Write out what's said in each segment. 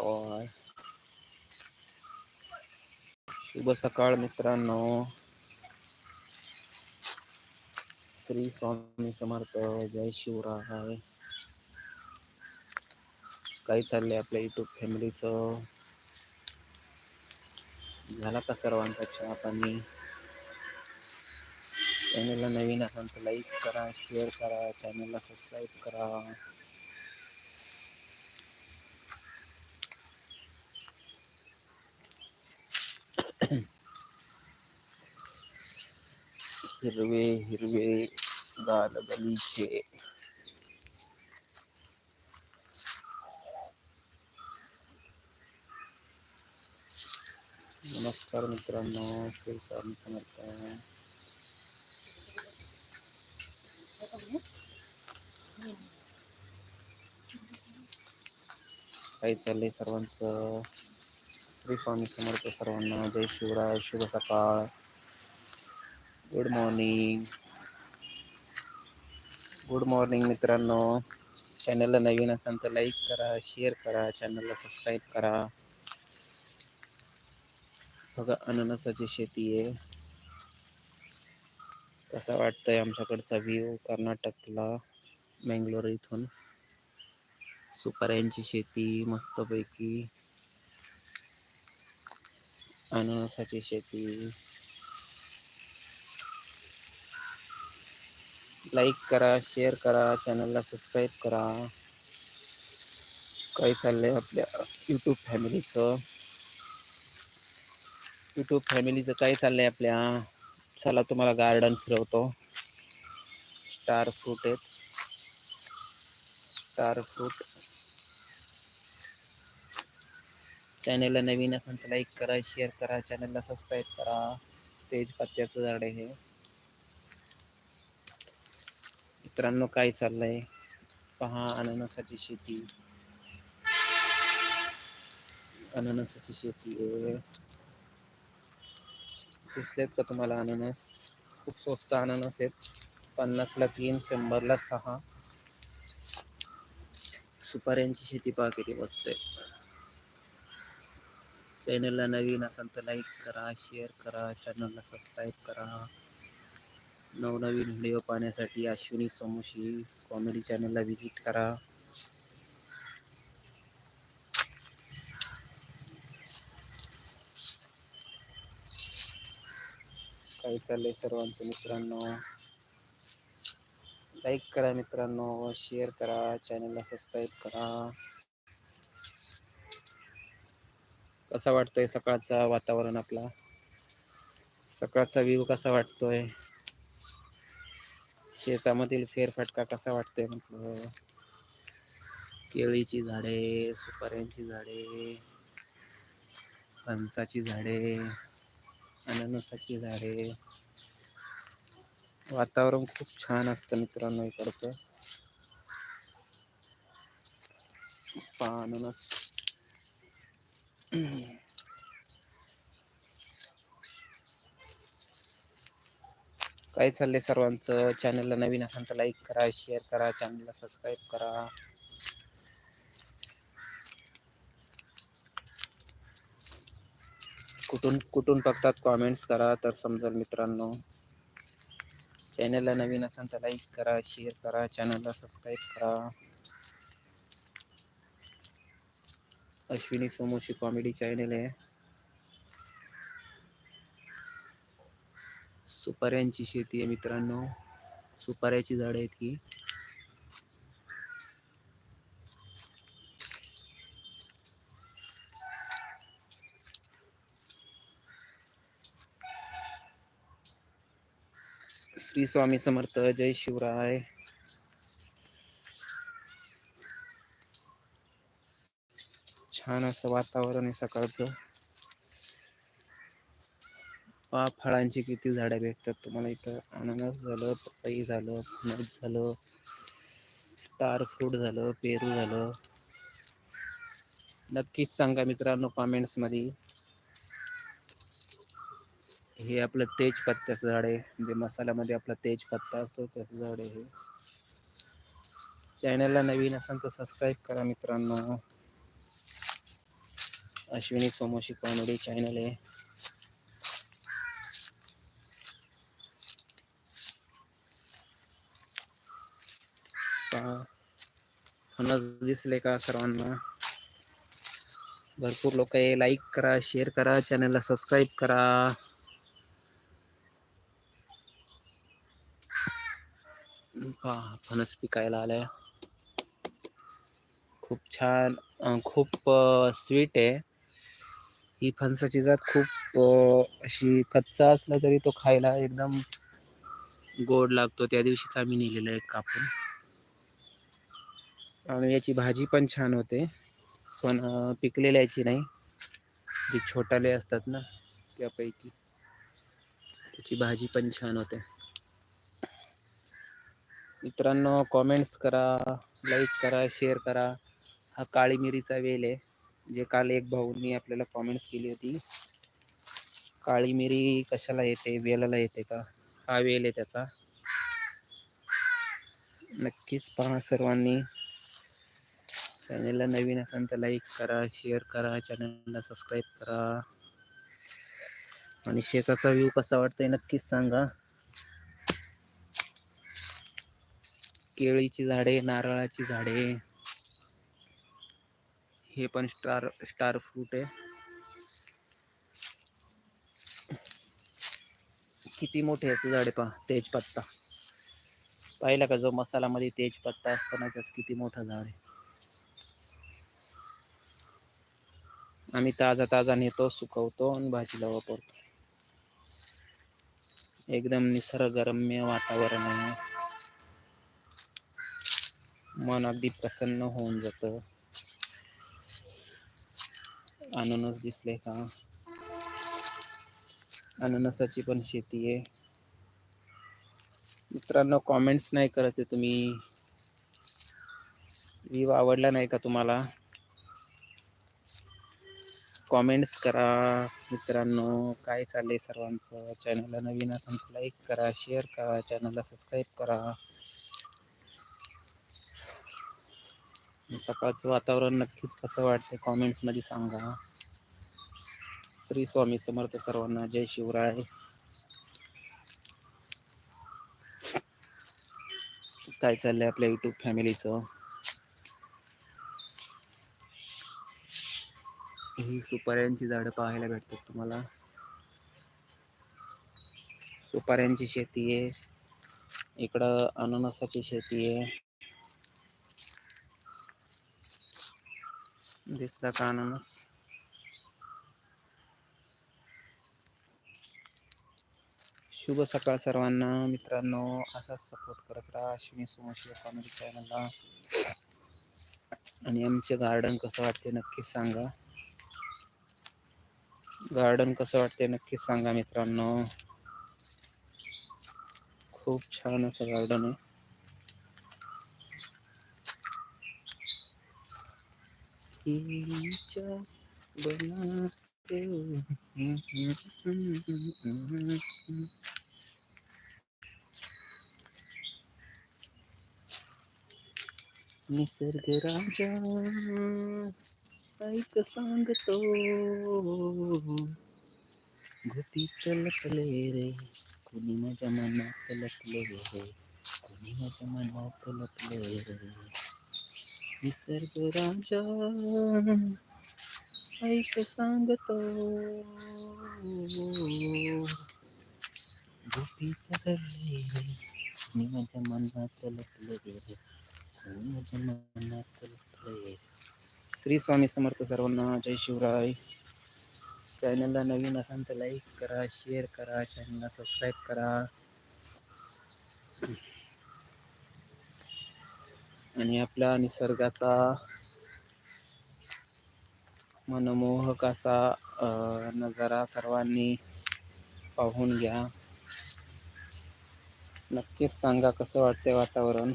सकाळ शुभ सकाळ मित्रांनो. श्री स्वामी समर्थ जय शिवराय. काय चाललंय आपल्या युट्यूब फॅमिलीचं? झाला का सर्वांचा चहा पाणी? चॅनलला नवीन असाल तर लाईक करा शेअर करा चॅनलला सबस्क्राईब करा. हिरवे हिरवे गाल गलीचे. नमस्कार मित्रांनो श्री स्वामी समर्थ काही चाललंय सर्वांचं? श्री स्वामी समर्थ सर्वांना जय शिवराय शुभ सकाळ. गुड मॉर्निंग गुड मॉर्निंग मित्रांनो. चॅनलला नवीन असाल तर लाईक करा शेअर करा चॅनलला सबस्क्राईब करा. बघा अननसाची शेती आहे. कसा वाटतंय आमच्याकडचा व्ह्यू कर्नाटकला बेंगलोर इथून? सुपाऱ्यांची शेती मस्तपैकी. अननसाची शेती. लाईक करा शेअर करा चॅनलला सबस्क्राईब करा. काय चाललंय आपल्या यूट्यूब फॅमिलीचं यूट्यूब फॅमिलीचं काय चाललंय आपल्या? चला तुम्हाला गार्डन फिरवतो. स्टार फ्रूट आहेत. स्टार फ्रूट चॅनलला नवीन असेल तर लाईक करा शेअर करा चॅनलला सबस्क्राईब करा. तेज पत्त्याचं झाड आहे मित्रांनो काय चाललंय? पहा अननसाची शेती. अननसाची शेती आहे. दिसलेत का तुम्हाला अननस? खूप स्वस्त अननस आहेत. पन्नासला तीन शंभरला सहा. सुपाऱ्यांची शेती पहा किती बसते चॅनलला नवीन असाल तर लाईक करा शेअर करा चॅनलला सबस्क्राईब करा. नवनवीन व्हिडिओ पाहण्यासाठी अश्विनी सोमोशी कॉमेडी चॅनलला व्हिजिट करा. काय चाललंय सर्वांचं मित्रांनो? लाईक करा मित्रांनो शेअर करा चॅनलला सबस्क्राईब करा. कसा वाटतोय सकाळचा वातावरण आपला? सकाळचा व्ह्यू कसा वाटतोय? शेतामधील फेरफटका कसा वाटतोय म्हटलं? केळीची झाडे सुपाऱ्यांची झाडे फणसाची झाडे अननसाची झाडे. वातावरण खूप छान असतं मित्रांनो इकडचं. अननस. काय चाललंय सर्वांचं? चॅनलला नवीन असेल तर लाईक करा शेअर करा चॅनलला सबस्क्राईब करा. कुठून कुठून बघतात कॉमेंट्स करा तर समजेल मित्रांनो. चॅनलला नवीन असेल तर लाईक करा शेअर करा चॅनलला सबस्क्राईब करा. अश्विनी सोमोशी कॉमेडी चॅनल आहे. सुपाऱ्यांची शेती आहे मित्रांनो. सुपाऱ्याची झाडं आहेत ही. श्री स्वामी समर्थ जय शिवराय. छान असं वातावरण आहे सकाळचं. पा फळांची किती झाडं भेटतात तुम्हाला इथं. अननस झालं पपई झालं फणस झालं स्टार फ्रूट झालं पेरू झालं. नक्कीच सांगा मित्रांनो कॉमेंट्समध्ये. हे आपलं तेजपत्त्याचं झाड आहे. जे मसाल्यामध्ये आपला तेजपत्ता असतो त्याचं झाड आहे हे. चॅनलला नवीन असेल तर सबस्क्राईब करा मित्रांनो. अश्विनी सोमोशी कॉमेडी चॅनल आहे फणस दिसले का सर्वांना भरपूर लोक लाईक करा शेअर करा चॅनलला सबस्क्राईब करा। पहा फणस पिकायला आलाय खूप छान खूप स्वीट आहे ही फणसाची जात खूप अशी कच्चा असला तरी तो खायला एकदम गोड लागतो. त्या दिवशीच आम्ही नेलेला आहे कापून. आणि याची भाजी पण छान होते. पण पिकलेल्या याची नाही. जे छोटाले असतात ना त्यापैकी त्याची भाजी पण छान होते. मित्रांनो कॉमेंट्स करा लाईक करा शेअर करा. हा काळी मिरीचा वेल आहे. जे काल एक भाऊंनी आपल्याला कॉमेंट्स केली होती. काळी मिरी कशाला येते? वेलाला येते का? हा वेल आहे त्याचा. नक्कीच पहा सर्वांनी. चॅनलला नवीन असाल तर लाईक करा शेअर करा चॅनलला सबस्क्राईब करा. आणि शेताचा व्ह्यू कसा वाटतोय नक्कीच सांगा. केळीची झाडे नारळाची झाडे. हे पण स्टार स्टार फ्रूट आहे. किती मोठे याचे झाडे पहा तेजपत्ता. पाहिला का जो मसालामध्ये तेजपत्ता असतो ना किती मोठा झाड आहे. आम्ही ताजा ताजा नेतो सुकवतो आणि भाजीला वापरतो. एकदम निसर्गरम्य वातावरण आहे. मन अगदी प्रसन्न होऊन जातं. अननस दिसले का? अननसाची पण शेती आहे. मित्रांनो कॉमेंट्स नाही करत आहे तुम्ही. व्ह्यू आवडला नाही का तुम्हाला? कॉमेंट्स करा. मित्रांनो काय चाललंय सर्वांचं? चॅनलला नवीन असेल लाईक करा शेअर करा. चॅनलला सबस्क्राईब करा. सकाळचं वातावरण नक्कीच कसं वाटतं कॉमेंट्समध्ये सांगा. श्री स्वामी समर्थ सर्वांना जय शिवराय. काय चाललंय आपल्या युट्यूब फॅमिलीचं? ही सुपाऱ्यांची झाडं पाहायला भेटतात तुम्हाला. सुपाऱ्यांची शेती आहे. इकडं अननसाची शेती आहे. दिसला का अननस शुभ सकाळ सर्वांना मित्रांनो असाच सपोर्ट करत राहा. अश्विनी सोमशी कॉमेडी चॅनलला आणि आमचे गार्डन कसं वाटते नक्कीच सांगा. गार्डन कसं वाटते नक्कीच सांगा मित्रांनो. खूप छान असं गार्डन आहे. बनाते निसर्ग राजा ऐक सांगतो गोपीत लपले रे कुणी माझ्या मनात लपले रे कुणी माझ्या मनात लपले रे। निसर्ग राजा ऐक सांगतो गोपी पकडले मी माझ्या मनात लपले गेले माझ्या मनात लपले श्री स्वामी समर्थ सर्वांना जय शिवराय. चॅनलला नवीन असाल तर लाईक करा शेअर करा चॅनलला सबस्क्राईब करा. आणि आपल्या निसर्गाचा मनमोहक असा नजारा सर्वांनी पाहून घ्या. नक्कीच सांगा कसं वाटते वातावरण?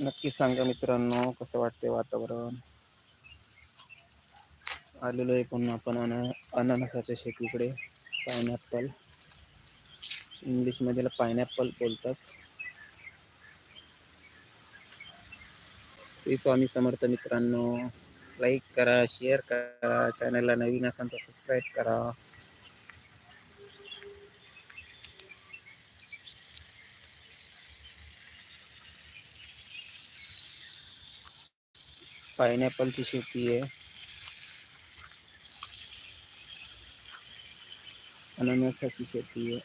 नक्कीच सांगा मित्रांनो कसं वाटते वातावरण? आलेलो आहे पुन्हा आपण अन अननसाच्या शेतीकडे पायनॅपल इंग्लिशमध्ये त्याला पायनॅपल बोलतात. श्री स्वामी समर्थ मित्रांनो लाईक करा शेअर करा चॅनलला नवीन असाल तर सबस्क्राईब करा. पायनॅपलची शेती आहे. अननसाची शेती आहे.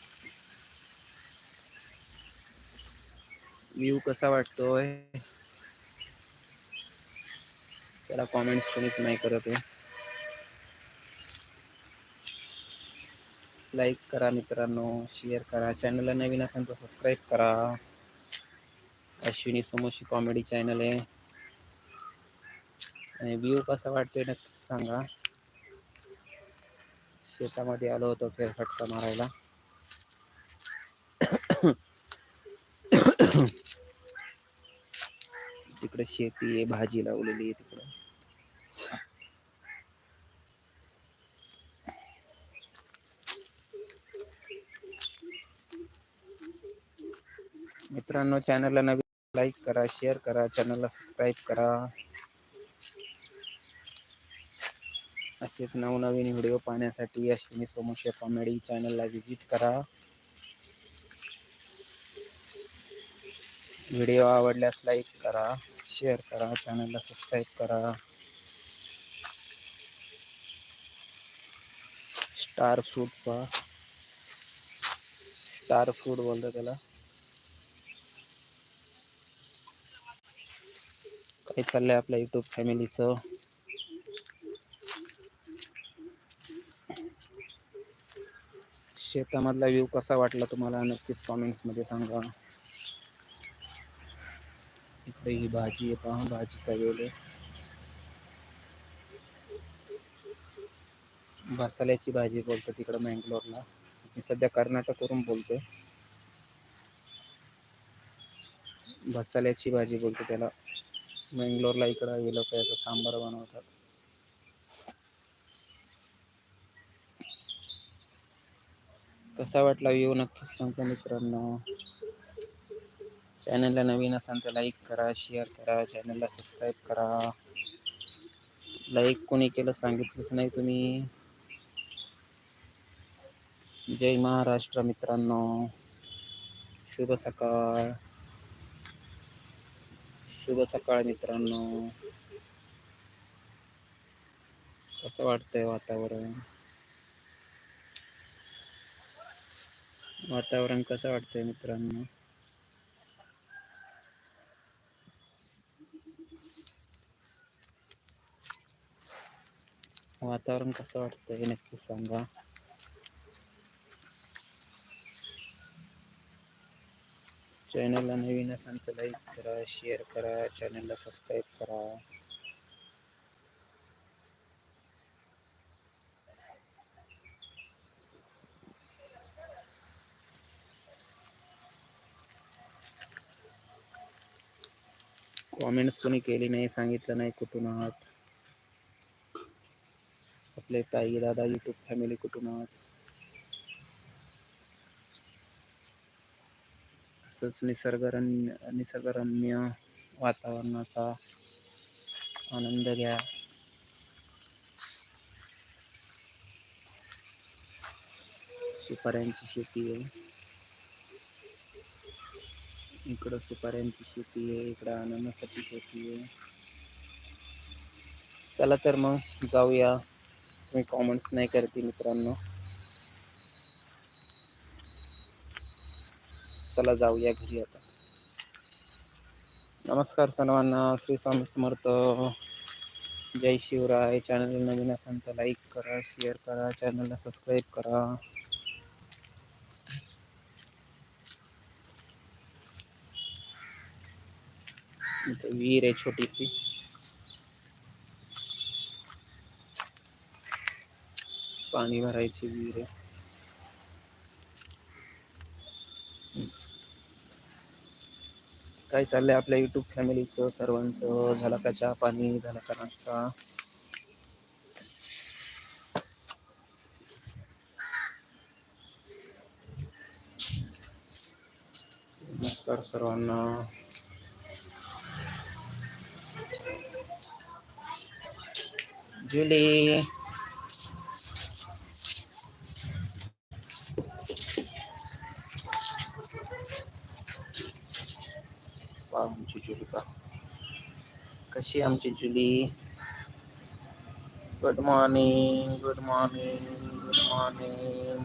व्ह्यू कसा वाटतोय? चला कॉमेंट्स कोणीच नाही करत आहे. लाईक करा मित्रांनो शेअर करा. चॅनलला नवीन असेल तर सबस्क्राईब करा. अश्विनी समोशी कॉमेडी चॅनल आहे. आणि व्ह्यू कसा वाटतोय नक्की सांगा. शेतामध्ये आलो होतो फेरफटका मारायला. तिकडे शेती आहे, भाजी लावलेली आहे तिकडे. मित्रांनो चॅनलला नवीन लाईक करा शेअर करा चॅनलला सबस्क्राईब करा. असेच नवनवीन व्हिडिओ पाहण्यासाठी अश्विनी समोशा कॉमेडी चॅनलला व्हिजिट करा. व्हिडिओ आवडल्यास लाईक करा. शेअर करा चॅनलला सबस्क्राईब करा. स्टार फूडचा स्टार फूड बोलतो त्याला. काय चाललंय आपल्या युट्यूब फॅमिलीचं शेतामधला व्ह्यू कसा वाटला तुम्हाला? नक्कीच कॉमेंट्समध्ये सांगा. आता ही भाजी आहे पहा भाजीचा वेळ आहे. मसाल्याची भाजी बोलतो तिकडं मँगलोरला. मी सध्या कर्नाटकवरून बोलतोय मसाल्याची भाजी बोलतो त्याला. मँगलोरला इकडं हे लोक याचा सांबार बनवतात. कसा वाटला व्ह्यू नक्कीच सांगतो मित्रांनो. चॅनलला नवीन असाल तर लाईक करा शेअर करा चॅनलला सबस्क्राईब करा. लाईक कोणी केलं सांगितलंच नाही तुम्ही. जय महाराष्ट्र मित्रांनो. शुभ सकाळ. शुभ सकाळ मित्रांनो. कसं वाटतंय वातावरण? वातावरण कसं वाटतंय मित्रांनो? वातावरण कसं वाटतंय हे नक्की सांगा चॅनलला नवीन असाल तर लाईक करा शेअर करा चॅनलला सबस्क्राईब करा कॉमेंट्स कोणी केली नाही सांगितलं नाही कुठून आहात? आपले ताई दादा युट्यूब फॅमिली कुठून तसंच निसर्गरम्य निसर्गरम्य वातावरणाचा आनंद घ्या. सुपाऱ्यांची शेती आहे. इकडं सुपाऱ्यांची शेती आहे इकडं अननसाची शेती आहे. चला तर मग जाऊया. तुम्ही कॉमेंट्स नाही करते मित्रांनो. चला जाऊया घरी आता. नमस्कार सर्वांना श्री स्वामी समर्थ. जय शिवराय. चॅनल नवीन असाल तर लाईक करा शेअर करा चॅनलला सबस्क्राईब करा. विहीर आहे छोटीशी. पाणी भरायची विहीर काय चाललंय आपल्या युट्यूब फॅमिलीचं सर्वांचं? का चहा पाणी? का नाश्ता? नमस्कार सर्वांना. जुली. कशी आमची Julie good morning good morning good morning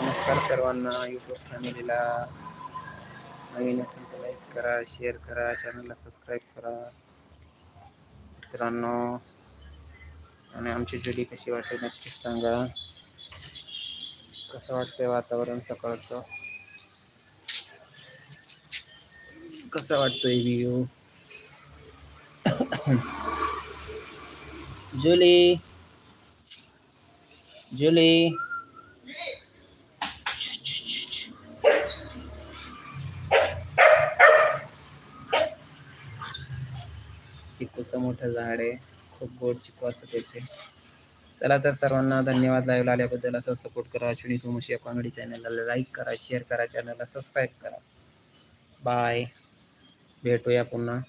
नमस्कार सर्वांना यूट्यूब फॅमिलीला नवीन असेल तर लाईक करा शेअर करा चॅनलला सबस्क्राईब करा मित्रांनो आणि आमची जुडी कशी वाटते नक्कीच सांगा. कसं वाटतंय वातावरण सकाळचं? कसं वाटतोय व्ह्यू जुली. जुली. चिकूचं मोठं झाड आहे. खूप गोड चिकू असतं त्याचे. चला तर सर्वांना धन्यवाद लाईव्ह आल्याबद्दल. असं सपोर्ट करा. अश्विनी सोमशी या कॉमेडी चॅनलला लाईक करा शेअर करा चॅनलला सबस्क्राईब करा. बाय भेटूया पुन्हा.